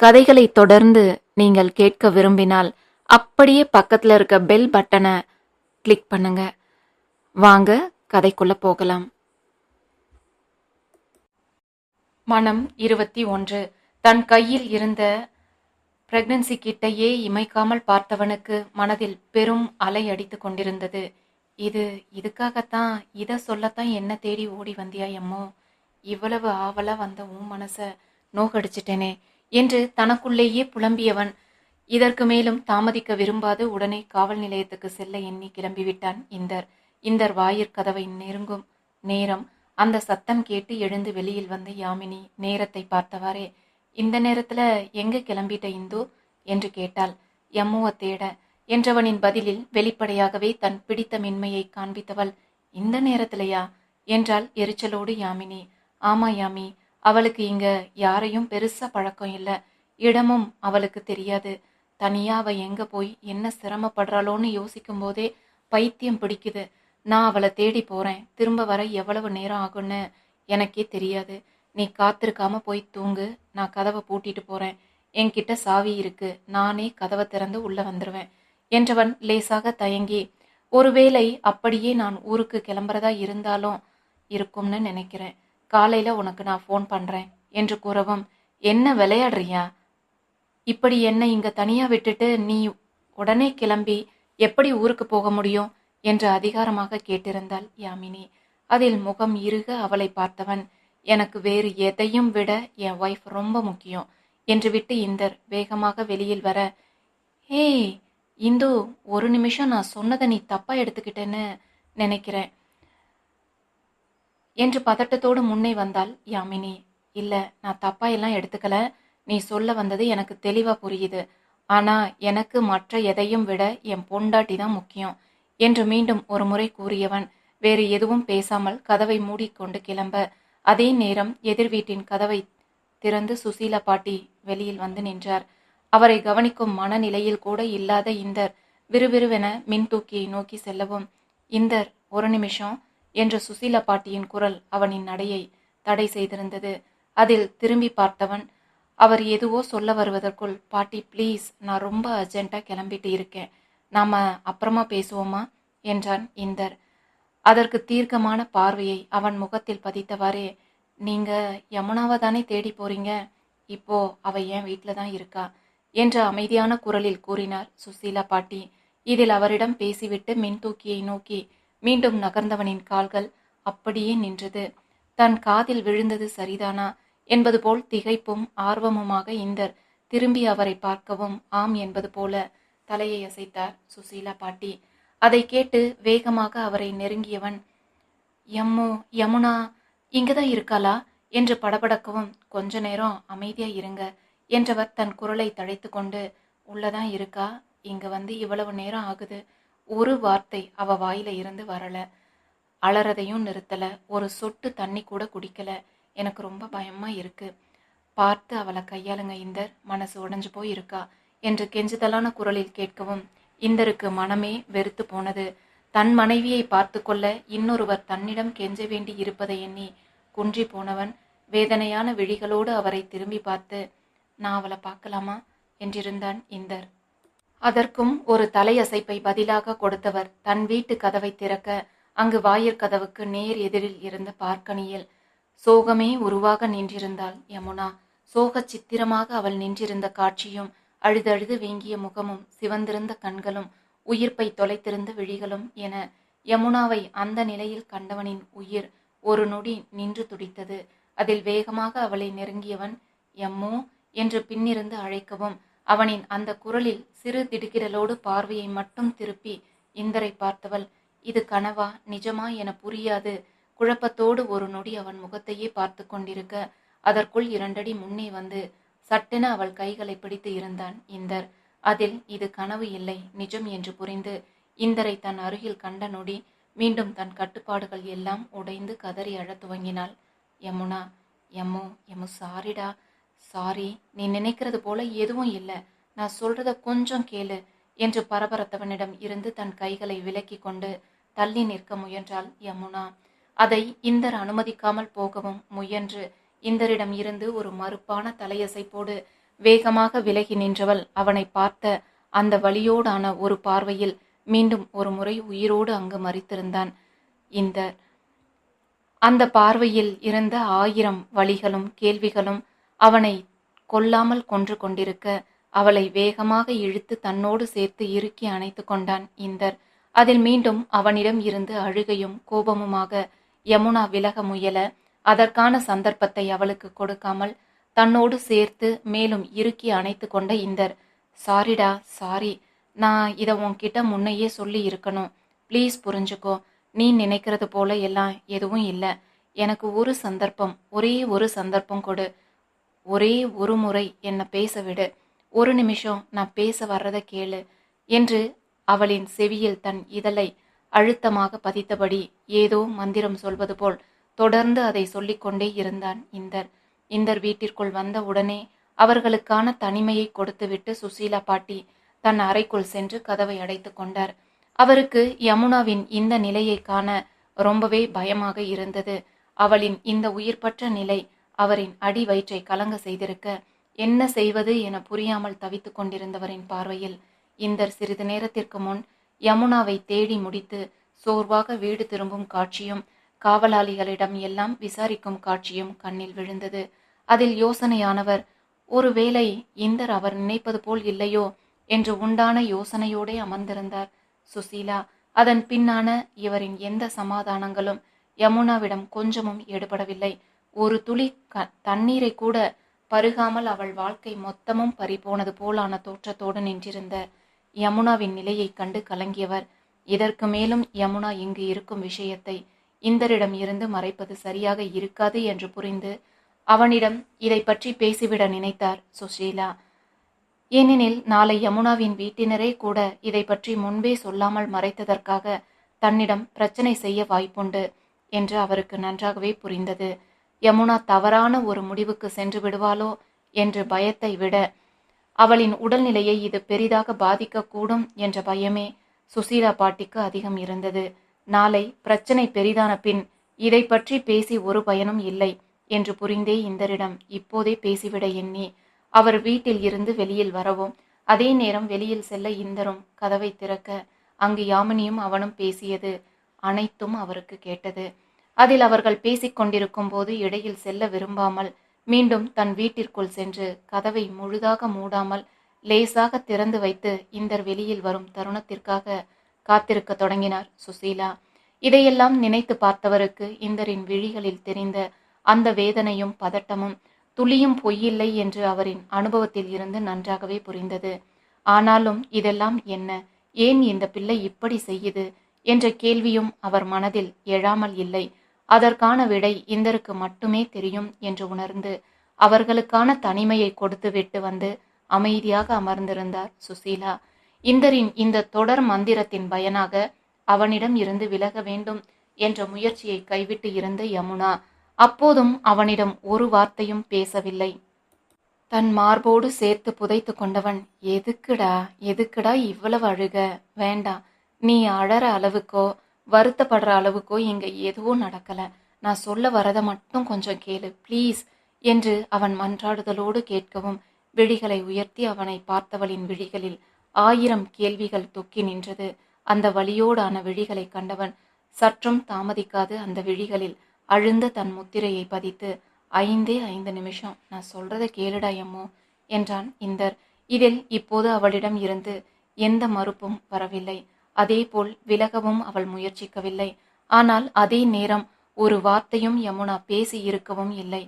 கதைகளை தொடர்ந்து நீங்கள் கேட்க விரும்பினால் அப்படியே பக்கத்தில் இருக்க பெல் பட்டனை கிளிக் பண்ணுங்க. வாங்க கதைக்குள்ள போகலாம். மனம் இருபத்தி ஒன்று. தன் கையில் இருந்த பிரெக்னன்சி கிட்டையே இமைக்காமல் பார்த்தவனுக்கு மனதில் பெரும் அலை அடித்து கொண்டிருந்தது. இது இதுக்காகத்தான் இதை சொல்லத்தான் என்ன தேடி ஓடி வந்தியா எம்மோ இவ்வளவு ஆவலாக வந்த உன் மனசை நோகடிச்சிட்டேனே என்று தனக்குள்ளேயே புலம்பியவன். இதற்கு மேலும் தாமதிக்க விரும்பாது உடனே காவல் நிலையத்துக்கு செல்ல எண்ணி கிளம்பிவிட்டான் இந்தர். இந்தர் வாயிற் கதவை நெருங்கும் நேரம் அந்த சத்தம் கேட்டு எழுந்து வெளியில் வந்த யாமினி நேரத்தை பார்த்தவாறே. இந்த நேரத்துல எங்க கிளம்பிட்ட இந்து? என்று கேட்டாள். எம்முவ தேட. என்றவனின் பதிலில் வெளிப்படையாகவே தன் பிடித்த மென்மையை காண்பித்தவள் இந்த நேரத்திலையா? என்றாள் எரிச்சலோடு யாமினி. ஆமா யாமி. அவளுக்கு இங்க யாரையும் பெருசா பழக்கம் இல்லை. இடமும் அவளுக்கு தெரியாது. தனியா அவ எங்க போய் என்ன சிரமப்படுறாளோன்னு யோசிக்கும் போதே பைத்தியம் பிடிக்குது. நான் அவளை தேடி போறேன். திரும்ப வர எவ்வளவு நேரம் ஆகும்னு எனக்கே தெரியாது. நீ காத்திருக்காம போய் தூங்கு. நான் கதவை பூட்டிட்டு போறேன். என்கிட்ட சாவி இருக்கு. நானே கதவை திறந்து உள்ள வந்துருவேன். என்றவன் லேசாக தயங்கி ஒருவேளை அப்படியே நான் ஊருக்கு கிளம்புறதா இருந்தாலும் இருக்கும்னு நினைக்கிறேன். காலையில் உனக்கு நான் ஃபோன் பண்ணுறேன் என்று கூறவும் என்ன விளையாடுறியா? இப்படி என்னை இங்கே தனியாக விட்டுட்டு நீ உடனே கிளம்பி எப்படி ஊருக்கு போக முடியும்? என்று அதிகாரமாக கேட்டிருந்தாள் யாமினி. அதில் முகம் இருக அவளை பார்த்தவன் எனக்கு வேறு எதையும் விட என் ஒய்ஃப் ரொம்ப முக்கியம் என்று விட்டு இந்தர் வேகமாக வெளியில் வர ஏய் இந்து ஒரு நிமிஷம் நான் சொன்னதை நீ தப்பாக எடுத்துக்கிட்டேன்னு நினைக்கிறேன். என்று பதட்டத்தோடு முன்னே வந்தாள் யாமினி. இல்ல நான் தப்பா எல்லாம் எடுத்துக்கல. நீ சொல்ல வந்தது எனக்கு தெளிவா புரியுது. ஆனா எனக்கு மற்ற எதையும் விட என் பொண்டாட்டி தான் முக்கியம் என்று மீண்டும் ஒரு முறை கூறியவன். வேறு எதுவும் பேசாமல் கதவை மூடிக்கொண்டு கிளம்ப. அதே நேரம் எதிர் வீட்டின் கதவை திறந்து சுசீலா பாட்டி வெளியில் வந்து நின்றார். அவரை கவனிக்கும் மனநிலையில் கூட இல்லாத இந்தர் விறுவிறுவென மின் தூக்கியை நோக்கி செல்லவும். இந்தர் ஒரு நிமிஷம். என்ற சுசீலா பாட்டியின் குரல் அவனின் நடையை தடை செய்திருந்தது. அதில் திரும்பி பார்த்தவன் அவர் எதுவோ சொல்ல வருவதற்குள் பாட்டி ப்ளீஸ் நான் ரொம்ப அர்ஜென்ட்டாக கிளம்பிட்டு இருக்கேன். நாம அப்புறமா பேசுவோமா? என்றான் இந்தர். அதற்கு தீர்க்கமான பார்வையை அவன் முகத்தில் பதித்தவாறே நீங்க யமுனாவை தானே தேடி போறீங்க? இப்போ அவ என் வீட்டில் தான் இருக்கா? என்ற அமைதியான குரலில் கூறினார் சுசீலா பாட்டி. இதில் அவரிடம் பேசிவிட்டு மின்தூக்கியை நோக்கி மீண்டும் நகர்ந்தவனின் கால்கள் அப்படியே நின்றது. தன் காதில் விழுந்தது சரிதானா? என்பது போல் திகைப்பும் ஆர்வமுமாக இந்தர் திரும்பி அவரை பார்க்கவும் ஆம் என்பது போல தலையை அசைத்தார் சுசீலா பாட்டி. அதை கேட்டு வேகமாக அவரை நெருங்கியவன் எம்மோ யமுனா இங்கதான் இருக்காளா? என்று படபடக்கவும் கொஞ்ச நேரம் அமைதியா இருங்க என்றவர் தன் குரலை தழைத்து கொண்டு உள்ளதான் இருக்கா? இங்க வந்து இவ்வளவு நேரம் ஆகுது. ஒரு வார்த்தை அவ வாயில இருந்து வரல. அலறதையும் நிறுத்தல. ஒரு சொட்டு தண்ணி கூட குடிக்கல. எனக்கு ரொம்ப பயமா இருக்கு. பார்த்து அவளை கையாளுங்க இந்தர். மனசு உடைஞ்சு போய் இருக்கா என்று கெஞ்சுதலான குரலில் கேட்கவும் இந்தருக்கு மனமே வெறுத்து போனது. தன் மனைவியை பார்த்து கொள்ள இன்னொருவர் தன்னிடம் கெஞ்ச வேண்டி இருப்பதை எண்ணி குன்றி போனவன் வேதனையான விழிகளோடு அவரை திரும்பி பார்த்து நான் அவளை பார்க்கலாமா? என்றிருந்தான் இந்தர். அதற்கும் ஒரு தலையசைப்பை பதிலாக கொடுத்தவர் தன் வீட்டு கதவை திறக்க அங்கு வாயிற்கதவுக்கு நேர் எதிரில் இருந்த பார்க்கனியில் சோகமே உருவாக நின்றிருந்தாள் யமுனா. சோக சித்திரமாக அவள் நின்றிருந்த காட்சியும் அழுதழுது வீங்கிய முகமும் சிவந்திருந்த கண்களும் உயிர்ப்பை தொலைத்திருந்த விழிகளும் என யமுனாவை அந்த நிலையில் கண்டவனின் உயிர் ஒரு நொடி நின்று துடித்தது. அதில் வேகமாக அவளை நெருங்கியவன் எம்மோ என்று பின்னிருந்து அழைக்கவும் அவனின் அந்த குரலில் சிறு திடுக்கிடலோடு பார்வையை மட்டும் திருப்பி இந்தரை பார்த்தவள் இது கனவா நிஜமா என புரியாது. குழப்பத்தோடு ஒரு நொடி அவன் முகத்தையே பார்த்து கொண்டிருக்க அதற்குள் இரண்டடி முன்னே வந்து சட்டென அவள் கைகளை பிடித்து இருந்தான். இந்தர் அதில் இது கனவு இல்லை நிஜம் என்று புரிந்து இந்தரை தன் அருகில் கண்ட நொடி மீண்டும் தன் கட்டுப்பாடுகள் எல்லாம் உடைந்து கதறி அழத் துவங்கினாள். யமுனா எம்மு எம்மு சாரிடா சாரி நீ நினைக்கிறது போல எதுவும் இல்லை. நான் சொல்றத கொஞ்சம் கேளு என்று பரபரத்தவனிடம் இருந்து தன் கைகளை விலக்கி கொண்டு தள்ளி நிற்க முயன்றாள் யமுனா. அதை இந்தர் அனுமதிக்காமல் போகவும் முயன்று இந்தரிடம் இருந்து ஒரு மறுப்பான தலையசைப்போடு வேகமாக விலகி நின்றவள் அவனை பார்த்த அந்த வழியோடான ஒரு பார்வையில் மீண்டும் ஒரு முறை உயிரோடு அங்கு மறித்திருந்தான் இந்தர். அந்த பார்வையில் இருந்த ஆயிரம் வழிகளும் கேள்விகளும் அவனை கொல்லாமல் கொன்று கொண்டிருக்க அவளை வேகமாக இழுத்து தன்னோடு சேர்த்து இறுக்கி அணைத்து கொண்டான் இந்தர். அதில் மீண்டும் அவனிடம் இருந்து அழுகையும் கோபமுமாக யமுனா விலக முயல. அதற்கான சந்தர்ப்பத்தை அவளுக்கு கொடுக்காமல் தன்னோடு சேர்த்து மேலும் இறுக்கி அணைத்து கொண்ட இந்தர். சாரிடா சாரி. நான் இதை உன்கிட்ட முன்னையே சொல்லி இருக்கணும். ப்ளீஸ் புரிஞ்சுக்கோ. நீ நினைக்கிறது போல எல்லாம் எதுவும் இல்லை. எனக்கு ஒரு சந்தர்ப்பம் ஒரே ஒரு சந்தர்ப்பம் கொடு. ஒரே ஒரு முறை என்னை பேச விடு ஒரு நிமிஷம் நான் பேச வர்றதை கேளு என்று அவளின் செவியில் தன் இதழை அழுத்தமாக பதித்தபடி ஏதோ மந்திரம் சொல்வது போல் தொடர்ந்து அதை சொல்லிக்கொண்டே இருந்தான் இந்தர். இந்தர் வீட்டிற்குள் வந்த உடனே அவர்களுக்கான தனிமையை கொடுத்துவிட்டு சுசீலா பாட்டி தன் அறைக்குள் சென்று கதவை அடைத்து கொண்டார். அவருக்கு யமுனாவின் இந்த நிலையை காண ரொம்பவே பயமாக இருந்தது. அவளின் இந்த உயிர்பற்ற நிலை அவரின் அடி வயிற்றை கலங்க செய்திருக்க என்ன செய்வது என புரியாமல் தவித்துக் கொண்டிருந்தவரின் பார்வையில் இந்தர் சிறிது நேரத்திற்கு முன் யமுனாவை தேடி முடித்து சோர்வாக வீடு திரும்பும் காட்சியும் காவலாளிகளிடம் எல்லாம் விசாரிக்கும் காட்சியும் கண்ணில் விழுந்தது. அதில் யோசனையானவர் ஒருவேளை இந்தர் அவர் நினைப்பது போல் இல்லையோ? என்று உண்டான யோசனையோடே அமர்ந்திருந்தார். சுசீலா அதன் பின்னான இவரின் எந்த சமாதானங்களும் யமுனாவிடம் கொஞ்சமும் எடுபடவில்லை. ஒரு துளி க தண்ணீரை கூட பருகாமல் அவள் வாழ்க்கை மொத்தமும் பறிபோனது போலான தோற்றத்தோடு நின்றிருந்த யமுனாவின் நிலையைக் கண்டு கலங்கியவர். இதற்கு மேலும் யமுனா இங்கு இருக்கும் விஷயத்தை இந்தரிடம் இருந்து மறைப்பது சரியாக இருக்காது என்று புரிந்து அவனிடம் இதை பற்றி பேசிவிட நினைத்தார் சுஷீலா ஏனெனில் நாளை யமுனாவின் வீட்டினரே கூட இதை பற்றி முன்பே சொல்லாமல் மறைத்ததற்காக தன்னிடம் பிரச்சனை செய்ய வாய்ப்புண்டு என்று அவருக்கு நன்றாகவே புரிந்தது. யமுனா தவறான ஒரு முடிவுக்கு சென்று விடுவாளோ என்று பயத்தை விட அவளின் உடல்நிலையை இது பெரிதாக பாதிக்கக்கூடும் என்ற பயமே சுசீலா பாட்டிக்கு அதிகம் இருந்தது. நாளை பிரச்சனை பெரிதான பின் இதை பற்றி பேசி ஒரு பயனும் இல்லை என்று புரிந்தே இந்தரிடம் இப்போதே பேசிவிட எண்ணி அவர் வீட்டில் இருந்து வெளியில் வரவும் அதே நேரம் வெளியில் செல்ல இந்தரும் கதவை திறக்க அங்கு யாமினியும் அவனும் பேசியது அனைத்தும் அவருக்கு கேட்டது. அதில் அவர்கள் பேசிக் கொண்டிருக்கும் போது இடையில் செல்ல விரும்பாமல் மீண்டும் தன் வீட்டிற்குள் சென்று கதவை முழுதாக மூடாமல் லேசாக திறந்து வைத்து இந்தர் வெளியில் வரும் தருணத்திற்காக காத்திருக்க தொடங்கினார் சுசீலா. இதையெல்லாம் நினைத்து பார்த்தவருக்கு இந்தரின் விழிகளில் தெரிந்த அந்த வேதனையும் பதட்டமும் துளியும் பொய்யில்லை என்று அவரின் அனுபவத்தில் இருந்து நன்றாகவே புரிந்தது. ஆனாலும் இதெல்லாம் என்ன? ஏன் இந்த பிள்ளை இப்படி செய்யுது? என்ற கேள்வியும் அவர் மனதில் எழாமல் இல்லை. அதற்கான விடை இந்தருக்கு மட்டுமே தெரியும் என்று உணர்ந்து அவர்களுக்கான தனிமையை கொடுத்து விட்டு வந்து அமைதியாக அமர்ந்திருந்தார் சுசீலா. இந்தரின் இந்த தொடர் மந்திரத்தின் பயனாக அவனிடம் இருந்து விலக வேண்டும் என்ற முயற்சியை கைவிட்டு இருந்த யமுனா அப்போதும் அவனிடம் ஒரு வார்த்தையும் பேசவில்லை. தன் மார்போடு சேர்த்து புதைத்து கொண்டவன் எதுக்குடா எதுக்குடா இவ்வளவு அழுக வேண்டாம் நீ அழற அளவுக்கோ வருத்தப்படுற அளவுக்கோ இங்க எதுவும் நடக்கல. நான் சொல்ல வரத மட்டும் கொஞ்சம் கேளு ப்ளீஸ் என்று அவன் மன்றாடுதலோடு கேட்கவும் விழிகளை உயர்த்தி அவனை பார்த்தவளின் விழிகளில் ஆயிரம் கேள்விகள் தொக்கி நின்றது. அந்த வழியோடான விழிகளை கண்டவன் சற்றும் தாமதிக்காது அந்த விழிகளில் அழுந்த தன் முத்திரையை பதித்து ஐந்தே ஐந்து நிமிஷம் நான் சொல்றத கேளுடா எம்மோ என்றான் இந்தர். இதில் இப்போது அவளிடம் இருந்து எந்த மறுப்பும் வரவில்லை. அதேபோல் விலகவும் அவள் முயற்சிக்கவில்லை. ஆனால் அதே நேரம் ஒரு வார்த்தையும் யமுனா பேசி இருக்கவும் இல்லை.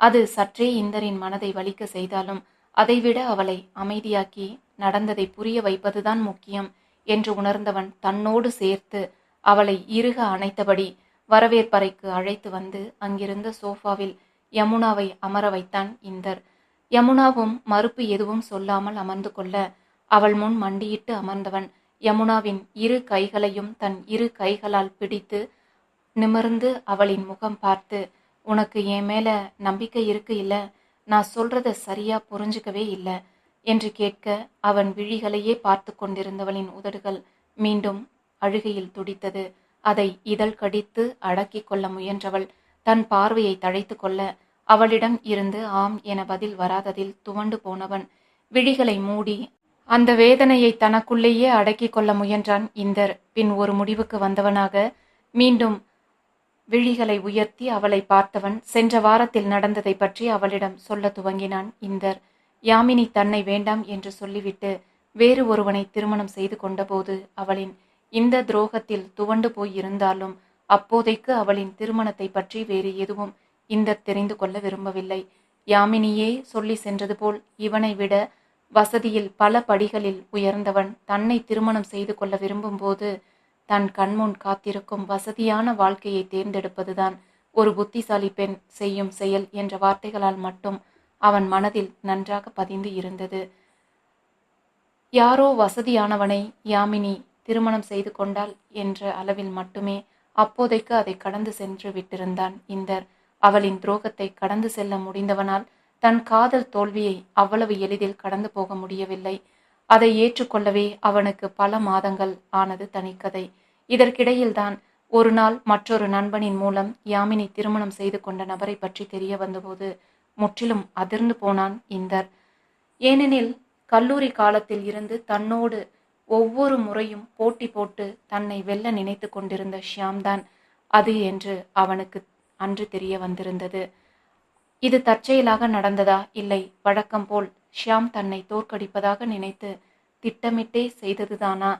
அது சற்றே இந்தரின் மனதை வலிக்க செய்தாலும் அதைவிட அவளை அமைதியாக்கி நடந்ததை புரிய வைப்பதுதான் முக்கியம் என்று உணர்ந்தவன் தன்னோடு சேர்த்து அவளை இறுக அணைத்தபடி வரவேற்பறைக்கு அழைத்து வந்து அங்கிருந்த சோஃபாவில் யமுனாவை அமர வைத்தான் இந்தர். யமுனாவும் மறுப்பு எதுவும் சொல்லாமல் அமர்ந்து கொள்ள அவள் முன் மண்டியிட்டு அமர்ந்தவன் யமுனாவின் இரு கைகளையும் தன் இரு கைகளால் பிடித்து நிமிர்ந்து அவளின் முகம் பார்த்து உனக்கு என் மேல நம்பிக்கை இருக்கு இல்ல? நான் சொல்றத சரியா புரிஞ்சுக்கவே இல்லை என்று கேட்க அவன் விழிகளையே பார்த்து கொண்டிருந்தவளின் உதடுகள் மீண்டும் அழுகையில் துடித்தது. அதை இதழ் கடித்து அடக்கி கொள்ள முயன்றவள் தன் பார்வையை தழைத்து கொள்ள அவளிடம் இருந்து ஆம் என பதில் வராததில் துவண்டு போனவன் விழிகளை மூடி அந்த வேதனையை தனக்குள்ளேயே அடக்கிக் கொள்ள முயன்றான் இந்தர். பின் ஒரு முடிவுக்கு வந்தவனாக மீண்டும் விழிகளை உயர்த்தி அவளை பார்த்தவன் சென்ற வாரத்தில் நடந்ததை பற்றி அவளிடம் சொல்ல துவங்கினான் இந்தர். யாமினி தன்னை வேண்டாம் என்று சொல்லிவிட்டு வேறு ஒருவனை திருமணம் செய்து கொண்டபோது அவளின் இந்த துரோகத்தில் துவண்டு போய் இருந்தாலும் அப்போதைக்கு அவளின் திருமணத்தை பற்றி வேறு எதுவும் இந்தர் தெரிந்து கொள்ள விரும்பவில்லை. யாமினியே சொல்லி சென்றது போல் இவனை விட வசதியில் பல படிகளில் உயர்ந்தவன் தன்னை திருமணம் செய்து கொள்ள விரும்பும்போது தன் கண்முன் காத்திருக்கும் வசதியான வாழ்க்கையை தேர்ந்தெடுப்பதுதான் ஒரு புத்திசாலி பெண் செய்யும் செயல் என்ற வார்த்தைகளால் மட்டும் அவன் மனதில் நன்றாக பதிந்து இருந்தது. யாரோ வசதியானவனை யாமினி திருமணம் செய்து கொண்டாள் என்ற அளவில் மட்டுமே அப்போதைக்கு அதை கடந்து சென்று விட்டிருந்தான். இந்தர் அவளின் துரோகத்தை கடந்து செல்ல முடிந்தவனால் தன் காதல் தோல்வியை அவ்வளவு எளிதில் கடந்து போக முடியவில்லை. அதை ஏற்றுக்கொள்ளவே அவனுக்கு பல மாதங்கள் ஆனது தனிக்கதை. இதற்கிடையில்தான் ஒரு நாள் மற்றொரு நண்பனின் மூலம் யாமினி திருமணம் செய்து கொண்ட நபரை பற்றி தெரிய வந்தபோது முற்றிலும் அதிர்ந்து போனான் இந்தர். ஏனெனில் கல்லூரி காலத்தில் இருந்து தன்னோடு ஒவ்வொரு முறையும் போட்டி போட்டு தன்னை வெல்ல நினைத்து கொண்டிருந்த ஷியாம்தான் அது என்று அவனுக்கு அன்று தெரிய வந்திருந்தது. இது தற்செயலாக நடந்ததா? இல்லை. வழக்கம் போல் ஷியாம் தன்னை தோற்கடிப்பதாக நினைத்து திட்டமிட்டே செய்ததுதானா?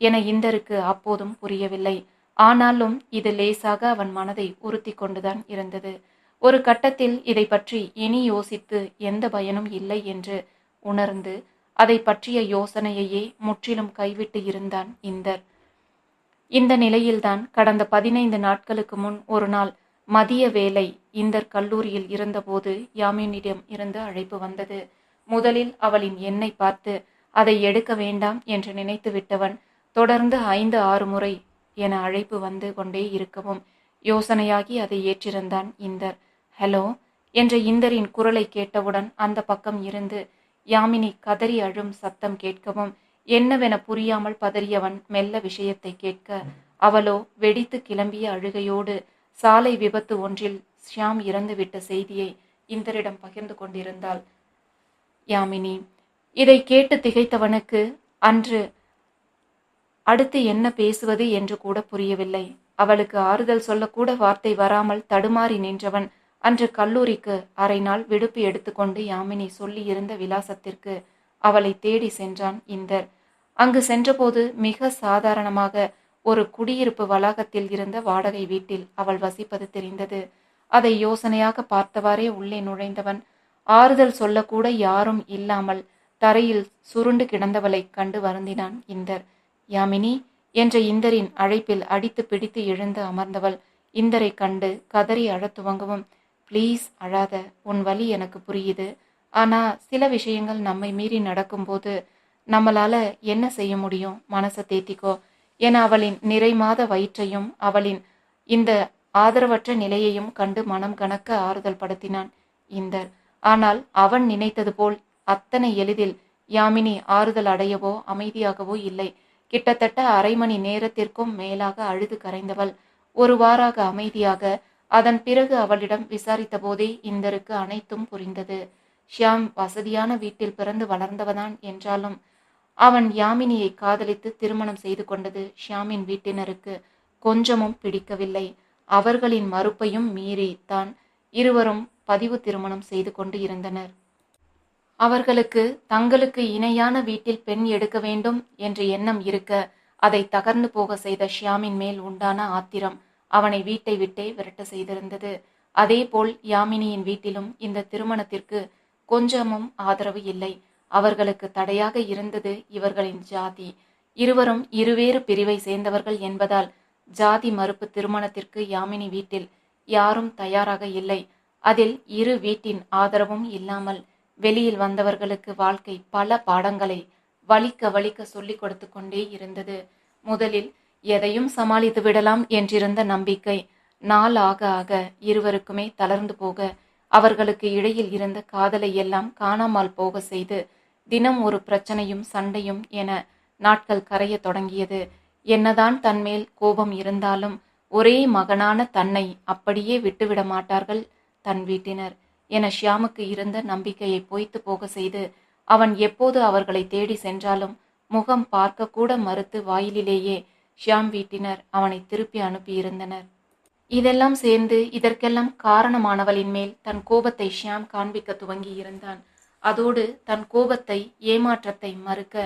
என இந்தருக்கு அப்போதும் புரியவில்லை. ஆனாலும் இது லேசாக அவன் மனதை உறுத்தி கொண்டுதான் இருந்தது. ஒரு கட்டத்தில் இதை பற்றி இனி யோசித்து எந்த பயனும் இல்லை என்று உணர்ந்து அதை பற்றிய யோசனையையே முற்றிலும் கைவிட்டு இருந்தான் இந்தர். இந்த நிலையில்தான் கடந்த பதினைந்து நாட்களுக்கு முன் ஒரு நாள் மதிய வேலை இந்தர் கல்லூரியில் இருந்தபோது யாமினிடம் இருந்து அழைப்பு வந்தது. முதலில் அவளின் எண்ணை பார்த்து அதை எடுக்க வேண்டாம் என்று நினைத்து விட்டவன் தொடர்ந்து ஐந்து ஆறு முறை என அழைப்பு வந்து கொண்டே இருக்கவும் யோசனையாகி அதை ஏற்றிருந்தான் இந்தர். ஹலோ என்ற இந்தரின் குரலை கேட்டவுடன் அந்த பக்கம் இருந்து யாமினி கதறி அழும் சத்தம் கேட்கவும் என்னவென புரியாமல் பதறியவன் மெல்ல விஷயத்தை கேட்க அவளோ வெடித்து கிளம்பிய அழுகையோடு சாலை விபத்து ஒன்றில் ஷியாம் இறந்துவிட்ட செய்தியை இந்தரிடம் பகிர்ந்து கொண்டிருந்தாள். யாமினி இதை கேட்டு திகைத்தவனுக்கு அன்று அடுத்து என்ன பேசுவது என்று கூட புரியவில்லை. அவளுக்கு ஆறுதல் சொல்லக்கூட வார்த்தை வராமல் தடுமாறி நின்றவன் அன்று கல்லூரிக்கு அரை நாள் விடுப்பு எடுத்துக்கொண்டு யாமினி சொல்லியிருந்த விலாசத்திற்கு அவளை தேடி சென்றான் இந்தர். அங்கு சென்றபோது மிக சாதாரணமாக ஒரு குடியிருப்பு வளாகத்தில் இருந்த வாடகை வீட்டில் அவள் வசிப்பது தெரிந்தது. அதை யோசனையாக பார்த்தவாறே உள்ளே நுழைந்தவன் ஆறுதல் சொல்லக்கூட யாரும் இல்லாமல் தரையில் சுருண்டு கிடந்தவளை கண்டு வருந்தினான் இந்தர். யாமினி? என்ற இந்தரின் அழைப்பில் அடித்து பிடித்து எழுந்து அமர்ந்தவள் இந்தரை கண்டு கதறி அழத் துவங்கவும் ப்ளீஸ் அழாத உன் வலி எனக்கு புரியுது. ஆனா சில விஷயங்கள் நம்மை மீறி நடக்கும்போது நம்மளால என்ன செய்ய முடியும்? மனசை தேத்திக்கோ. என அவளின் நிறைமாத வயிற்றையும் அவளின் இந்த ஆதரவற்ற நிலையையும் கண்டு மனம் கணக்க ஆறுதல் படுத்தினான் இந்தர். ஆனால் அவன் நினைத்தது போல் அத்தனை எளிதில் யாமினி ஆறுதல் அடையவோ அமைதியாகவோ இல்லை. கிட்டத்தட்ட அரை மணி நேரத்திற்கும் மேலாக அழுது கரைந்தவள். ஒரு வாராக அமைதியாக அதன் பிறகு அவளிடம் விசாரித்த போதே இந்தருக்கு அனைத்தும் புரிந்தது. ஷியாம் வசதியான வீட்டில் பிறந்து வளர்ந்தவதான் என்றாலும் அவன் யாமினியை காதலித்து திருமணம் செய்து கொண்டது ஷியாமின் வீட்டினருக்கு கொஞ்சமும் பிடிக்கவில்லை. அவர்களின் மறுப்பையும் மீறி தான் இருவரும் பதிவு திருமணம் செய்து கொண்டு இருந்தனர். அவர்களுக்கு தங்களுக்கு இணையான வீட்டில் பெண் எடுக்க வேண்டும் என்ற எண்ணம் இருக்க அதை தகர்ந்து போக செய்த ஷியாமின் மேல் உண்டான ஆத்திரம் அவனை வீட்டை விட்டே விரட்ட செய்திருந்தது. அதேபோல் யாமினியின் வீட்டிலும் இந்த திருமணத்திற்கு கொஞ்சமும் ஆதரவு இல்லை. அவர்களுக்கு தடையாக இருந்தது இவர்களின் ஜாதி. இருவரும் இருவேறு பிரிவை சேர்ந்தவர்கள் என்பதால் ஜாதி மறுப்பு திருமணத்திற்கு யாமினி வீட்டில் யாரும் தயாராக இல்லை. அதில் இரு வீட்டின் ஆதரவும் இல்லாமல் வெளியில் வந்தவர்களுக்கு வாழ்க்கை பல பாடங்களை வலிக்க வலிக்க சொல்லிக் கொடுத்து கொண்டே இருந்தது. முதலில் எதையும் சமாளித்து விடலாம் என்றிருந்த நம்பிக்கை நாள் ஆக ஆக இருவருக்குமே தளர்ந்து போக அவர்களுக்கு இடையில் இருந்த காதலை எல்லாம் காணாமல் போக செய்து தினம் ஒரு பிரச்சனையும் சண்டையும் என நாட்கள் கரைய தொடங்கியது. என்னதான் தன்மேல் கோபம் இருந்தாலும் ஒரே மகனான தன்னை அப்படியே விட்டுவிட மாட்டார்கள் தன் வீட்டினர் என ஷியாமுக்கு இருந்த நம்பிக்கையை பொய்த்து போக செய்து அவன் எப்போது அவர்களை தேடி சென்றாலும் முகம் பார்க்க கூட மறுத்து வாயிலிலேயே ஷியாம் வீட்டினர் அவனை திருப்பி அனுப்பியிருந்தனர். இதெல்லாம் சேர்ந்து இதற்கெல்லாம் காரணமானவளின் மேல் தன் கோபத்தை ஷியாம் காண்பிக்க துவங்கி இருந்தான் அதோடு தன் கோபத்தை ஏமாற்றத்தை மறுக்க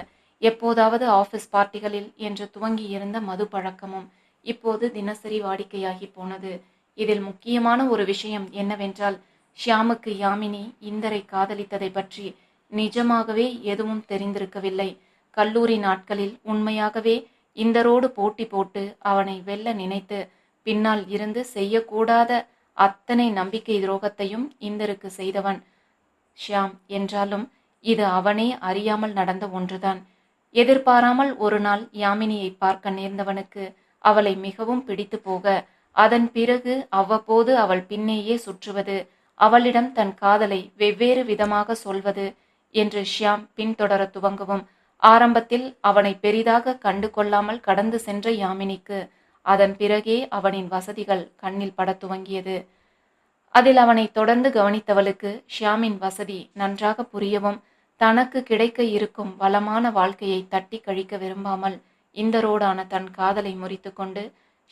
எப்போதாவது ஆபீஸ் பார்ட்டிகளில் என்று துவங்கி இருந்த மது பழக்கமும் இப்போது தினசரி வாடிக்கையாகி போனது. இதில் முக்கியமான ஒரு விஷயம் என்னவென்றால் ஷியாமுக்கு யாமினி இந்தரை காதலித்ததை பற்றி நிஜமாகவே எதுவும் தெரிந்திருக்கவில்லை. கல்லூரி நாட்களில் உண்மையாகவே இந்தரோடு போட்டி போட்டு அவனை வெல்ல நினைத்து பின்னால் இருந்து செய்யக்கூடாத அத்தனை நம்பிக்கை துரோகத்தையும் இந்தருக்கு செய்தவன் ஷியாம் என்றாலும் இது அவனே அறியாமல் நடந்த ஒன்றுதான். எதிர்பாராமல் ஒரு நாள் யாமினியை பார்க்க நேர்ந்தவனுக்கு அவளை மிகவும் பிடித்து போக அதன் பிறகு அவ்வப்போது அவள் பின்னேயே சுற்றுவது அவளிடம் தன் காதலை வெவ்வேறு விதமாக சொல்வது என்று ஷியாம் பின்தொடர துவங்கவும் ஆரம்பத்தில் அவனை பெரிதாக கண்டு கொள்ளாமல் கடந்து சென்ற யாமினிக்கு அதன் பிறகே அவனின் வசதிகள் கண்ணில் படத் துவங்கியது. அதில் அவனை தொடர்ந்து கவனித்தவளுக்கு ஷியாமின் வசதி நன்றாக புரியவும் தனக்கு கிடைக்க இருக்கும் வளமான வாழ்க்கையை தட்டி கழிக்க விரும்பாமல் இந்தரோடான தன் காதலை முறித்துக்கொண்டு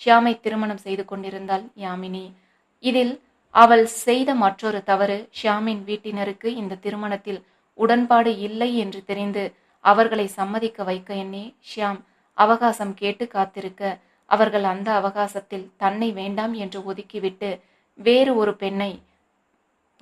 ஷியாமை திருமணம் செய்து கொண்டிருந்தாள் யாமினி. இதில் அவள் செய்த மற்றொரு தவறு ஷியாமின் வீட்டினருக்கு இந்த திருமணத்தில் உடன்பாடு இல்லை என்று தெரிந்து அவர்களை சம்மதிக்க வைக்க எண்ணி ஷியாம் அவகாசம் கேட்டு காத்திருக்க அவர்கள் அந்த அவகாசத்தில் தன்னை வேண்டாம் என்று ஒதுக்கிவிட்டு வேறு ஒரு பெண்ணை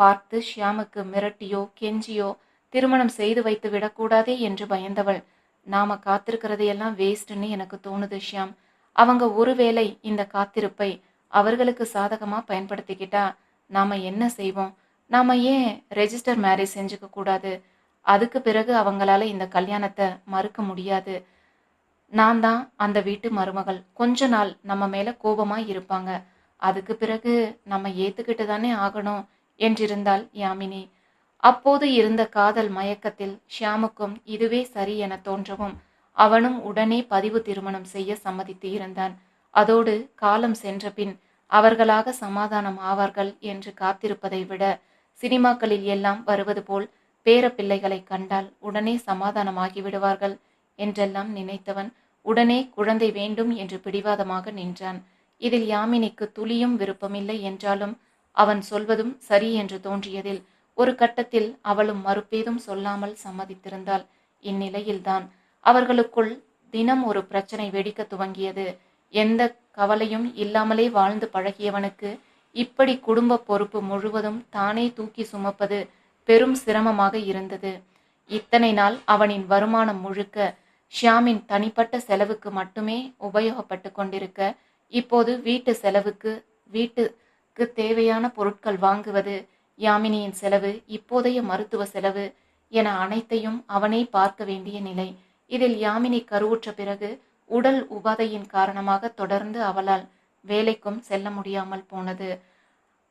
பார்த்து ஷியாமுக்கு மிரட்டியோ கெஞ்சியோ திருமணம் செய்து வைத்து விடக்கூடாதே என்று பயந்தவள். நாம காத்திருக்கிறதையெல்லாம் வேஸ்ட்னு எனக்கு தோணுது ஷியாம். அவங்க ஒருவேளை இந்த காத்திருப்பை அவர்களுக்கு சாதகமா பயன்படுத்திக்கிட்டா நாம என்ன செய்வோம்? நாம ஏன் ரெஜிஸ்டர் மேரேஜ் செஞ்சுக்க கூடாது? அதுக்கு பிறகு அவங்களால இந்த கல்யாணத்தை மறுக்க முடியாது. நான் தான் அந்த வீட்டு மருமகள். கொஞ்ச நாள் நம்ம மேல கோபமா இருப்பாங்க. அதுக்கு பிறகு நம்ம ஏத்துக்கிட்டு தானே ஆகணும் என்றிருந்தாள் யாமினி. அப்போது இருந்த காதல் மயக்கத்தில் ஷியாமுக்கும் இதுவே சரி என தோன்றவும் அவனும் உடனே பதிவு திருமணம் செய்ய சம்மதித்து இருந்தான். அதோடு காலம் சென்ற பின் அவர்களாக சமாதானம் ஆவார்கள் என்று காத்திருப்பதை விட சினிமாக்களில் எல்லாம் வருவது போல் பேர பிள்ளைகளை கண்டால் உடனே சமாதானமாகி விடுவார்கள் என்றெல்லாம் நினைத்தவன் உடனே குழந்தை வேண்டும் என்று பிடிவாதமாக நின்றான். இதில் யாமினிக்கு துளியும் விருப்பமில்லை என்றாலும் அவன் சொல்வதும் சரி என்று தோன்றியதில் ஒரு கட்டத்தில் அவளும் மறுப்பேதும் சொல்லாமல் சம்மதித்திருந்தாள். இந்நிலையில்தான் அவர்களுக்குள் தினம் ஒரு பிரச்சனை வெடிக்க துவங்கியது. எந்த கவலையும் இல்லாமலே வாழ்ந்து பழகியவனுக்கு இப்படி குடும்ப பொறுப்பு முழுவதும் தானே தூக்கி சுமப்பது பெரும் சிரமமாக இருந்தது. இத்தனை நாள் அவனின் வருமானம் முழுக்க ஷியாமின் தனிப்பட்ட செலவுக்கு மட்டுமே உபயோகப்பட்டு கொண்டிருக்க இப்போது வீட்டு செலவுக்கு வீட்டுக்கு தேவையான பொருட்கள் வாங்குவது யாமினியின் செலவு இப்போதைய மருத்துவ செலவு என அனைத்தையும் அவனே பார்க்க வேண்டிய நிலை. இதில் யாமினி கருவுற்ற பிறகு உடல் உபாதையின் காரணமாக தொடர்ந்து அவளால் வேலைக்கும் செல்ல முடியாமல் போனது.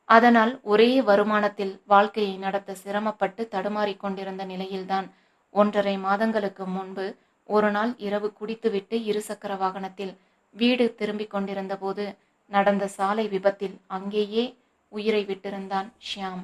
அதனால் ஒரே வருமானத்தில் வாழ்க்கையை நடத்த சிரமப்பட்டு தடுமாறிக் கொண்டிருந்த நிலையில்தான் ஒன்றரை மாதங்களுக்கு முன்பு ஒரு நாள் இரவு குடித்துவிட்டு இருசக்கர வாகனத்தில் வீடு திரும்பிக் கொண்டிருந்தபோது நடந்த சாலை விபத்தில் அங்கேயே உயிரை விட்டிருந்தான் ஷியாம்.